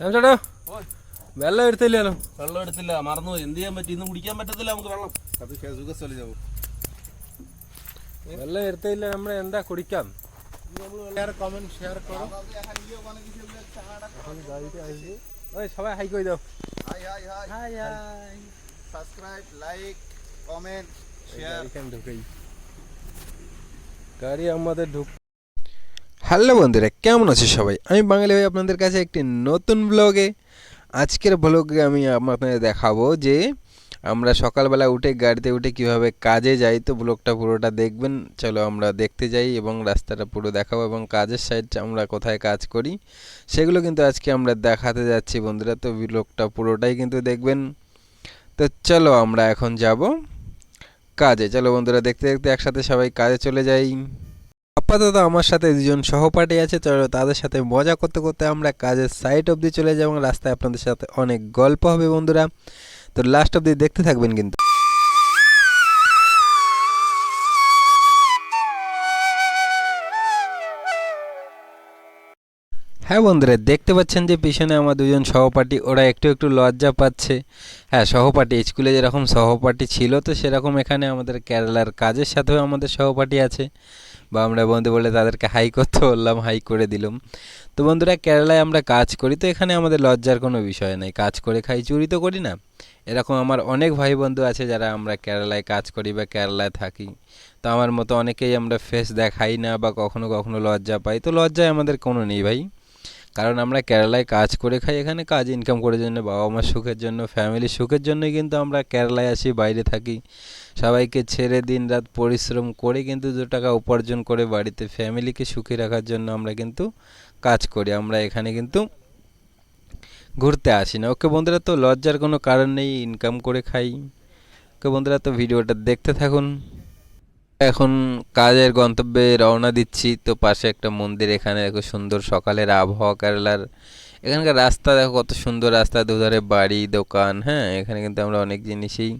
ചേട്ടാ വെള്ളം എടുത്തില്ലല്ലോ വെള്ളം എടുത്തില്ല മറന്നു പോയി. എന്ത് ചെയ്യാൻ പറ്റി ഇന്ന് കുടിക്കാൻ പറ്റത്തില്ല നമുക്ക് വെള്ളം അത് ഫേസ്ബുക്ക് സ്ഥലം যাবো വെള്ളം എടുത്തില്ല നമ്മൾ എന്താ കുടിക്കാം শেয়ার কমেন্ট শেয়ার করো ওই সবাই হাই করে দাও hi hi hi hi hi subscribe like comment share এখানে ঢুকেই গাড়ি আমাদের ঢুক হ্যালো বন্ধুরা, কেমন আছে সবাই? আমি বাঙালি ভাই আপনাদের কাছে একটি নতুন ব্লগে আজকের ব্লগে আমি আপনাদের দেখাবো যে, আমরা সকালবেলা উঠে গাড়িতে উঠে কীভাবে কাজে যাই। তো ব্লগটা পুরোটা দেখবেন, চলো আমরা দেখতে যাই এবং রাস্তাটা পুরো দেখাবো এবং কাজের সাইডটা আমরা কোথায় কাজ করি। সেগুলো কিন্তু আজকে আমরা দেখাতে যাচ্ছি বন্ধুরা, তো ব্লগটা পুরোটাই কিন্তু দেখবেন। তো চলো আমরা এখন যাব কাজে। চলো বন্ধুরা, দেখতে দেখতে একসাথে সবাই কাজে চলে যাই। আপাতত আমার সাথে দুজন সহপাঠী আছে চলো তাদের সাথে মজা করতে করতে আমরা কাজের সাইড অবধি চলে যাব রাস্তায় আপনাদের সাথে অনেক গল্প হবে বন্ধুরা। তো লাস্ট অবধি দেখতে থাকবেন কিন্তু। হ্যাঁ বন্ধুরা, দেখতে পাচ্ছেন যে পিছনে আমার দুজন সহপাঠী, ওরা একটু একটু লজ্জা পাচ্ছে। হ্যাঁ সহপাঠী স্কুলে যেরকম সহপাঠী ছিল, তো সেরকম এখানে আমাদের কেরালার কাজের সাথেও আমাদের সহপাঠী আছে। বা আমরা বন্ধু বলে তাদেরকে হাই করতে বললাম হাই করে দিলাম। তো বন্ধুরা, কেরালায় আমরা কাজ করি, তো এখানে আমাদের লজ্জার কোনো বিষয় নেই। কাজ করে খাই, চুরি তো করি না। এরকম আমার অনেক ভাই বন্ধু আছে যারা আমরা কেরালায় কাজ করি বা কেরালায় থাকি। তো আমার মতো অনেকেই আমরা ফেস দেখাই না বা কখনো কখনো লজ্জা পাই। তো লজ্জায় আমাদের কোনো নেই ভাই। কারণ আমরা কেরালায় কাজ করে খাই, এখানে কাজ ইনকাম করার জন্য বাবা মার সুখের জন্য ফ্যামিলির সুখের জন্যই কিন্তু আমরা কেরালায় আসি, বাইরে থাকি। সবাইকে ছেড়ে দিন রাত পরিশ্রম করে কিন্তু দু টাকা উপার্জন করে বাড়িতে ফ্যামিলিকে সুখী রাখার জন্য আমরা কিন্তু কাজ করি। আমরা এখানে কিন্তু ঘুরতে আসি না। ওকে বন্ধুরা, তো লজ্জার কোনো কারণ নেই ইনকাম করে খাই। ওকে বন্ধুরা, তো ভিডিওটা দেখতে থাকুন। এখন কাজের গন্তব্যে রওনা দিচ্ছি। তো পাশে একটা মন্দির এখানে, দেখো সুন্দর সকালের আবহাওয়া কেরালার। এখানকার রাস্তা দেখো কত সুন্দর রাস্তা, দুধারে বাড়ি, দোকান হ্যাঁ? এখানে কিন্তু আমরা অনেক জিনিসই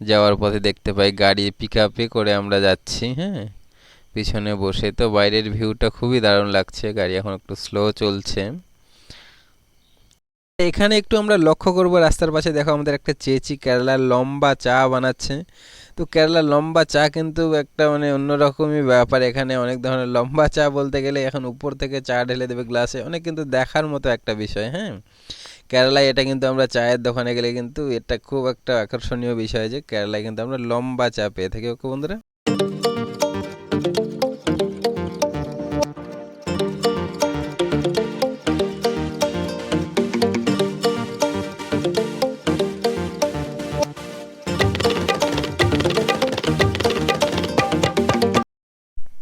যাওয়ার পথে দেখতে পাই গাড়ি পিক আপে করে আমরা যাচ্ছি হ্যাঁ? পিছনে বসে তো বাইরের ভিউটা খুবই দারুণ লাগছে, গাড়ি এখন একটু স্লো চলছে। এখানে একটু আমরা লক্ষ্য করব, রাস্তার পাশে দেখো আমাদের একটা চেচি কেরালার লম্বা চা বানাচ্ছে। তো কেরালার লম্বা চা কিন্তু একটা মানে অন্যরকমই ব্যাপার, এখানে অনেক ধরনের লম্বা চা বলতে গেলে এখন উপর থেকে চা ঢেলে দেবে গ্লাসে অনেক কিন্তু দেখার মতো একটা বিষয় হ্যাঁ? কেরালায় এটা কিন্তু আমরা চায়ের দোকানে গেলে কিন্তু এটা খুব একটা আকর্ষণীয় বিষয় যে কেরালায় কিন্তু আমরা লম্বা চা পেয়ে থাকি। ওকে বন্ধুরা?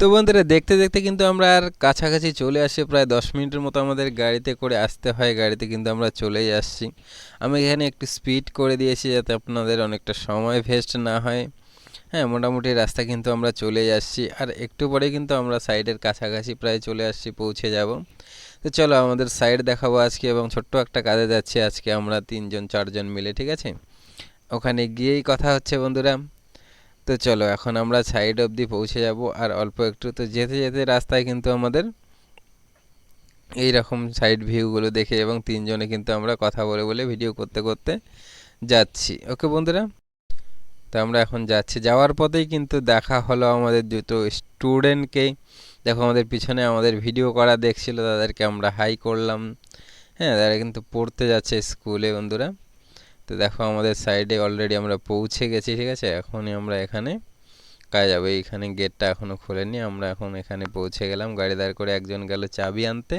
তো বন্ধুরা, দেখতে দেখতে কিন্তু আমরা আর কাছাকাছি চলে আসি। প্রায় দশ মিনিটের মতো আমাদের গাড়িতে করে আসতে হয়। গাড়িতে কিন্তু আমরা চলেই আসছি। আমি এখানে একটু স্পিড করে দিয়েছি যাতে আপনাদের অনেকটা সময় ভেস্ট না হয়। হ্যাঁ মোটামুটি রাস্তা কিন্তু আমরা চলে আসছি। আর একটু পরে কিন্তু আমরা সাইডের কাছাকাছি প্রায় চলে আসছি, পৌঁছে যাব। তো চলো আমাদের সাইড দেখাবো আজকে এবং ছোট্ট একটা কাজে যাচ্ছি। আজকে আমরা তিনজন, চারজন মিলে, ঠিক আছে? ওখানে গিয়েই কথা হচ্ছে বন্ধুরা। তো চলো, এখন আমরা সাইড অবধি পৌঁছে যাব। আর অল্প একটু তো যেতে যেতে রাস্তায় কিন্তু আমাদের এই রকম সাইড ভিউগুলো দেখে এবং তিনজনে কিন্তু আমরা কথা বলে বলে ভিডিও করতে করতে যাচ্ছি। ওকে বন্ধুরা? তো আমরা এখন যাচ্ছি। যাওয়ার পথেই কিন্তু দেখা হলো আমাদের দুটো স্টুডেন্টকে দেখো, আমাদের পিছনে আমাদের ভিডিও করা দেখছিল, তাদেরকে আমরা হাই করলাম। হ্যাঁ তারা কিন্তু পড়তে যাচ্ছে স্কুলে বন্ধুরা। তো দেখো আমাদের সাইডে অলরেডি আমরা পৌঁছে গেছি, ঠিক আছে? এখনই আমরা এখানে কাজ যাব। এইখানে গেটটা এখনও খোলেনি। আমরা এখন এখানে পৌঁছে গেলাম। গাড়ি দাঁড় করে একজন গেল চাবি আনতে।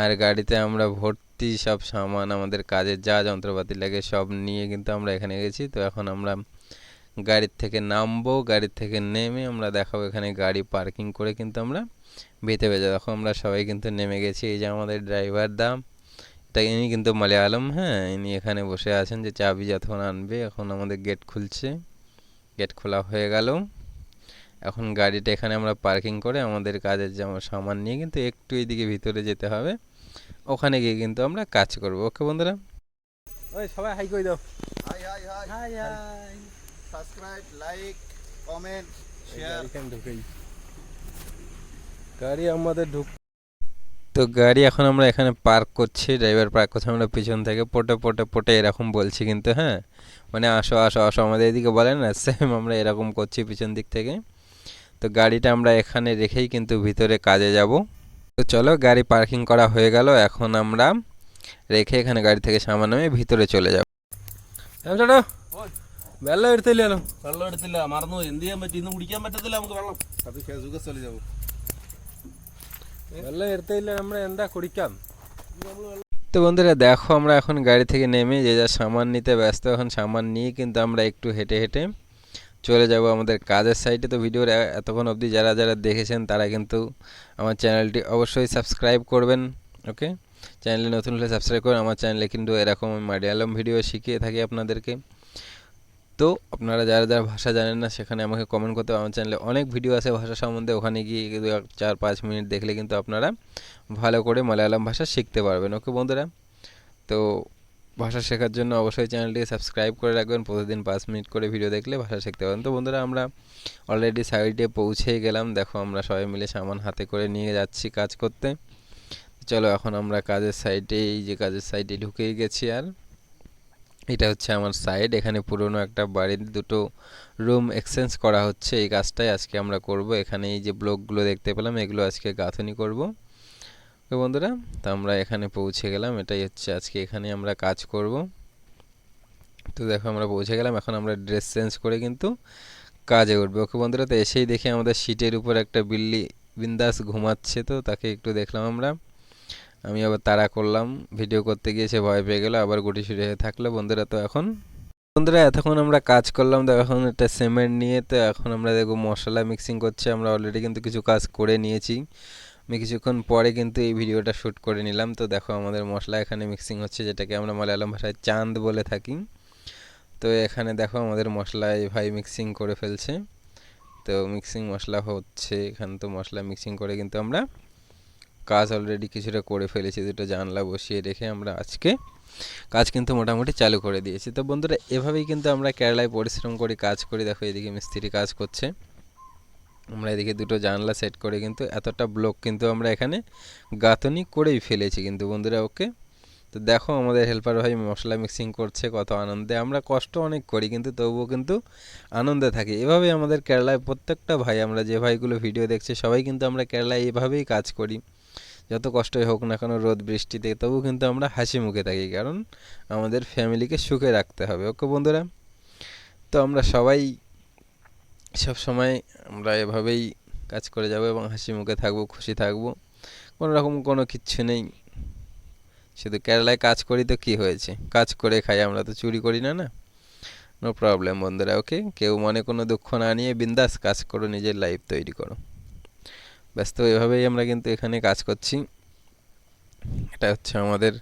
আর গাড়িতে আমরা ভর্তি সব সামান, আমাদের কাজের যা যন্ত্রপাতি লাগে সব নিয়ে কিন্তু আমরা এখানে গেছি। তো এখন আমরা গাড়ির থেকে নামবো, গাড়ির থেকে নেমে আমরা দেখাবো এখানে গাড়ি পার্কিং করে কিন্তু আমরা ভিতরে যাব। দেখো আমরা সবাই কিন্তু নেমে গেছি। এই যে আমাদের ড্রাইভার দাম তা ইনি কিন্তু মালায়ালাম হ্যাঁ ইনি এখানে বসে আছেন যে চাবি যখন আনবে এখন আমাদের গেট খুলছে। গেট খোলা হয়ে গেল। এখন গাড়িটা এখানে আমরা পার্কিং করে আমাদের কাজের যেমন সামান নিয়ে কিন্তু একটু এইদিকে ভিতরে যেতে হবে। ওখানে গিয়ে কিন্তু আমরা কাজ করব। ওকে বন্ধুরা? ওই সবাই হাই করে দাও। Hi hi hi hi hi subscribe like comment share ঢুকেই। গাড়ি আমাদের ঢুক তো গাড়ি এখন আমরা এখানে পার্ক করছি ড্রাইভার পার্ক করছি আমরা পিছন থেকে পোটে পোটে পোটে এরকম বলছি কিন্তু হ্যাঁ? মানে আসো আসো আসো আমাদের এদিকে বলে না সেম আমরা এরকম করছি পিছন দিক থেকে। তো গাড়িটা আমরা এখানে রেখেই কিন্তু ভিতরে কাজে যাব। তো চলো গাড়ি পার্কিং করা হয়ে গেল এখন আমরা রেখে এখানে গাড়ি থেকে সামান নামে ভিতরে চলে যাব। ചേട്ടോ വെള്ളം എടുത്തില്ലല്ലോ വെള്ളം എടുത്തില്ല മറന്നു എന്ത് ചെയ്യാൻ പറ്റും ഇന്ന് കുടിക്കാൻ പറ്റത്തില്ല നമുക്ക് വെള്ളം അത് വെള്ളം എടുത്തില്ല നമ്മൾ എന്താ കുടിക്കാം তো বন্ধুরা দেখো আমরা এখন গাড়ি থেকে নেমে যে যা সামান নিতে ব্যস্ত এখন সামান নিয়ে কিন্তু আমরা একটু হেঁটে হেঁটে চলে যাব আমাদের কাজের সাইটে তো ভিডিওর এ- এতক্ষণ অবধি যারা যারা দেখেছেন তারা কিন্তু আমার চ্যানেলটি অবশ্যই সাবস্ক্রাইব করবেন ওকে চ্যানেলে নতুন হলে সাবস্ক্রাইব করুন আমার চ্যানেলে কিন্তু এরকম আমি মালয়ালম ভিডিও শিখিয়ে থাকি আপনাদেরকে তো আপনারা যারা যারা ভাষা জানেন না, সেখানে আমাকে কমেন্ট করতে আমার চ্যানেলে অনেক ভিডিও আছে ভাষা সম্বন্ধে। ওখানে গিয়ে চার, পাঁচ মিনিট দেখলে কিন্তু আপনারা ভালো করে মালায়ালাম ভাষা শিখতে পারবেন। ওকে বন্ধুরা? তো ভাষা শেখার জন্য অবশ্যই চ্যানেলটি সাবস্ক্রাইব করে রাখবেন। প্রতিদিন পাঁচ মিনিট করে ভিডিও দেখলে ভাষা শিখতে পারবেন। তো বন্ধুরা, আমরা অলরেডি সাইডে পৌঁছেই গেলাম। দেখো, আমরা সবাই মিলে সামান হাতে করে নিয়ে যাচ্ছি কাজ করতে। চলো, এখন আমরা কাজের সাইডে এই যে কাজের সাইডে ঢুকেই গেছি আর এটা হচ্ছে আমার সাইড এখানে পুরনো একটা বাড়ির দুটো রুম এক্সচেঞ্জ করা হচ্ছে। এই কাজটাই আজকে আমরা করব। এখানে এই যে ব্লকগুলো দেখতে পেলাম, এগুলো আজকে গাঁথনি করব। তো বন্ধুরা, তো আমরা এখানে পৌঁছে গেলাম। এটাই হচ্ছে আজকে এখানে আমরা কাজ করব। তো দেখো আমরা পৌঁছে গেলাম। এখন আমরা ড্রেস চেঞ্জ করে কিন্তু কাজে উঠবো। ওকে বন্ধুরা, তো এসেই দেখি আমাদের সিটের উপর একটা বিল্লি বিন্দাস ঘুমাচ্ছে তো, তাকে একটু দেখলাম আমরা। আমি আবার তাড়া করলাম ভিডিও করতে গিয়ে সে ভয় পেয়ে গেল, আবার গুটি সুটি হয়ে থাকল। বন্ধুরা, তো এখন বন্ধুরা, এতক্ষণ আমরা কাজ করলাম, তো এখন একটা সিমেন্ট নিয়ে, তো এখন আমরা দেখব মশলা মিক্সিং করছে। আমরা অলরেডি কিন্তু কিছু কাজ করে নিয়েছি। আমি কিছুক্ষণ পরে কিন্তু এই ভিডিওটা শ্যুট করে নিলাম। তো দেখো, আমাদের মশলা এখানে মিক্সিং হচ্ছে, যেটাকে আমরা মালায়ালাম ভাষায় চাঁদ বলে থাকি। তো এখানে দেখো, আমাদের মশলা এই ভাই মিক্সিং করে ফেলছে। তো মিক্সিং মশলা হচ্ছে, এখানে তো মশলা মিক্সিং করে কিন্তু আমরা কাজ অলরেডি কিছুটা করে ফেলেছি, দুটো জানলা বসিয়ে রেখে আমরা আজকে কাজ কিন্তু মোটামুটি চালু করে দিয়েছি। তো বন্ধুরা, এভাবেই কিন্তু আমরা কেরালায় পরিশ্রম করি, কাজ করি। দেখো, এদিকে মিস্ত্রি কাজ করছে। আমরা এদিকে দুটো জানলা সেট করে কিন্তু এতটা ব্লক কিন্তু আমরা এখানে গাঁথনি করেই ফেলেছি কিন্তু বন্ধুরা ওকে তো দেখো, আমাদের হেল্পার ভাই মশলা মিক্সিং করছে, কত আনন্দে। আমরা কষ্ট অনেক করি কিন্তু তবুও কিন্তু আনন্দে থাকি। এভাবেই আমাদের কেরালায় প্রত্যেকটা ভাই, আমরা যে ভাইগুলো ভিডিও দেখছি, সবাই কিন্তু আমরা কেরালায় এভাবেই কাজ করি। যত কষ্টই হোক না কেন রোদ বৃষ্টিতে তবু কিন্তু আমরা হাসি মুখে থাকি। কারণ আমাদের ফ্যামিলিকে সুখে রাখতে হবে, ওকে বন্ধুরা? তো আমরা সবাই সব সময় আমরা এভাবেই কাজ করে যাব এবং হাসি মুখে থাকব, খুশি থাকব। কোনো রকম কোনো কিচ্ছু নেই। শুধু কেরালায় কাজ করি তো কি হয়েছে? কাজ করে খাই, আমরা তো চুরি করি না না? নো প্রবলেম বন্ধুরা, ওকে? কেউ মনে কোনো দুঃখ না নিয়ে বিন্দাস কাজ করো, নিজের লাইফ তৈরি করো। ব্যস্ত এভাবেই আমরা কিন্তু এখানে কাজ করছি। এটা হচ্ছে আমাদের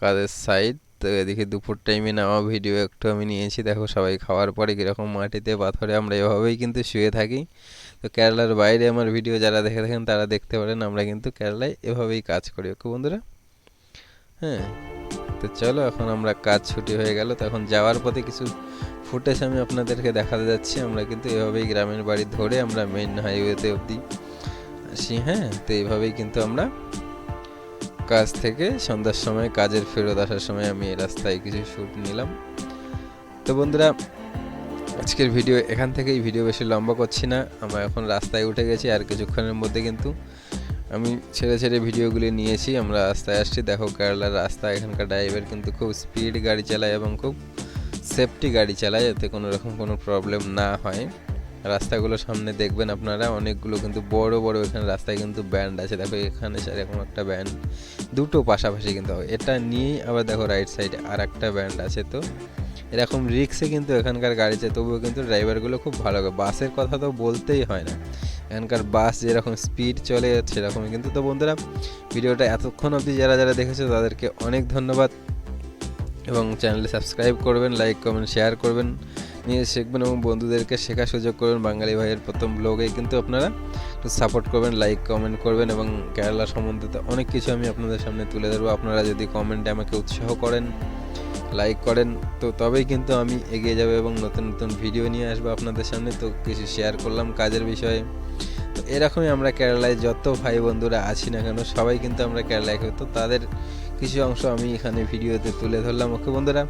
কাজের সাইড তো এদিকে দুপুর টাইমে নেওয়া ভিডিও একটু আমি নিয়েছি। দেখো সবাই খাওয়ার পরে কীরকম মাটিতে পাথরে আমরা এভাবেই কিন্তু শুয়ে থাকি। তো কেরালার বাইরে আমার ভিডিও যারা দেখে থাকেন তারা দেখতে পারেন, আমরা কিন্তু কেরালায় এভাবেই কাজ করি। ওকে বন্ধুরা? হ্যাঁ তো চলো এখন আমরা কাজ ছুটি হয়ে গেল। তো এখন যাওয়ার পথে কিছু ফুটেজ আমি আপনাদেরকে দেখাতে যাচ্ছি। আমরা কিন্তু এভাবেই গ্রামের বাড়ি ধরে আমরা মেইন হাইওয়েতে অবধি আসি হ্যাঁ? তো এইভাবেই কিন্তু আমরা কাজ থেকে সন্ধ্যার সময়, কাজের ফেরত আসার সময় আমি এই রাস্তায় কিছু শ্যুট নিলাম। তো বন্ধুরা, আজকের ভিডিও এখান থেকেই ভিডিও বেশি লম্বা করছি না। আমরা এখন রাস্তায় উঠে গেছি, আর কিছুক্ষণের মধ্যে কিন্তু আমি ছেড়ে ছেড়ে ভিডিওগুলি নিয়েছি। আমরা রাস্তায় আসছি, দেখো কেরালার রাস্তা, এখানকার ড্রাইভার কিন্তু খুব স্পিড গাড়ি চালায় এবং খুব সেফটি গাড়ি চালায় যাতে কোনো রকম কোনো প্রবলেম না হয়। রাস্তাগুলো সামনে দেখবেন আপনারা। অনেকগুলো কিন্তু বড় বড় এখানে রাস্তায় কিন্তু ব্যান্ড আছে। দেখো এখানে স্যার এখন একটা ব্যান্ড দুটো পাশাপাশি কিন্তু হবে। এটা নিয়েই আবার দেখো রাইট সাইডে আর একটা ব্যান্ড আছে তো। এরকম রিক্সে কিন্তু এখানকার গাড়ি গাড়িতে, তবুও কিন্তু ড্রাইভারগুলো খুব ভালো বাসের কথা তো বলতেই হয় না। এখানকার বাস যেরকম স্পিড চলে সেরকমই কিন্তু তো বন্ধুরা, ভিডিওটা এতক্ষণ অবধি যারা যারা দেখেছ, তাদেরকে অনেক ধন্যবাদ। এবং চ্যানেলে সাবস্ক্রাইব করবেন লাইক কমেন্ট শেয়ার করবেন। নিয়ে শিখবেন এবং বন্ধুদেরকে শেখার সুযোগ করবেন। বাঙালি ভাইয়ের প্রথম ব্লগে কিন্তু আপনারা একটু সাপোর্ট করবেন লাইক কমেন্ট করবেন এবং কেরালা সম্বন্ধে অনেক কিছু আমি আপনাদের সামনে তুলে ধরবো। আপনারা যদি কমেন্টে আমাকে উৎসাহ করেন লাইক করেন, তো তবেই কিন্তু আমি এগিয়ে যাব এবং নতুন নতুন ভিডিও নিয়ে আসব আপনাদের সামনে। তো কিছু শেয়ার করলাম কাজের বিষয়ে। তো এরকমই আমরা কেরালায় যত ভাই বন্ধুরা আছি না কেন, সবাই কিন্তু আমরা কেরালায় তো তাদের কিছু অংশ আমি এখানে ভিডিওতে তুলে ধরলাম। ওকে বন্ধুরা